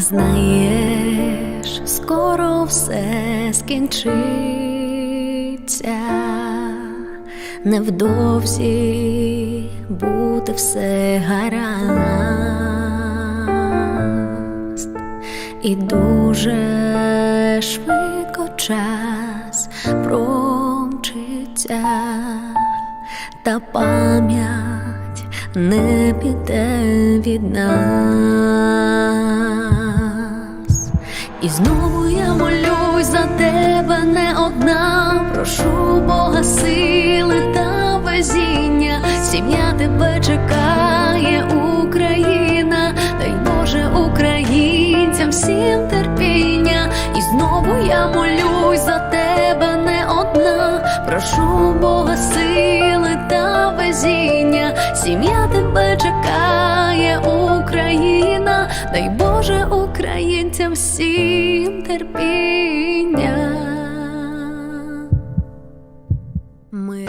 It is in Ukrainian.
знаєш, скоро все скінчиться, невдовзі буде все гаразд, і дуже швидко час промчиться, та пам'ять не піде від нас. І знову я молюсь за тебе не одна, прошу Бога сили та везіння, сім'я тебе чекає, Україна, дай Боже українцям всім терпіння, і знову я молюсь за тебе не одна, прошу Бога сили та везіння, сім'я тебе чекає, Боже українцям всім терпіння. Ми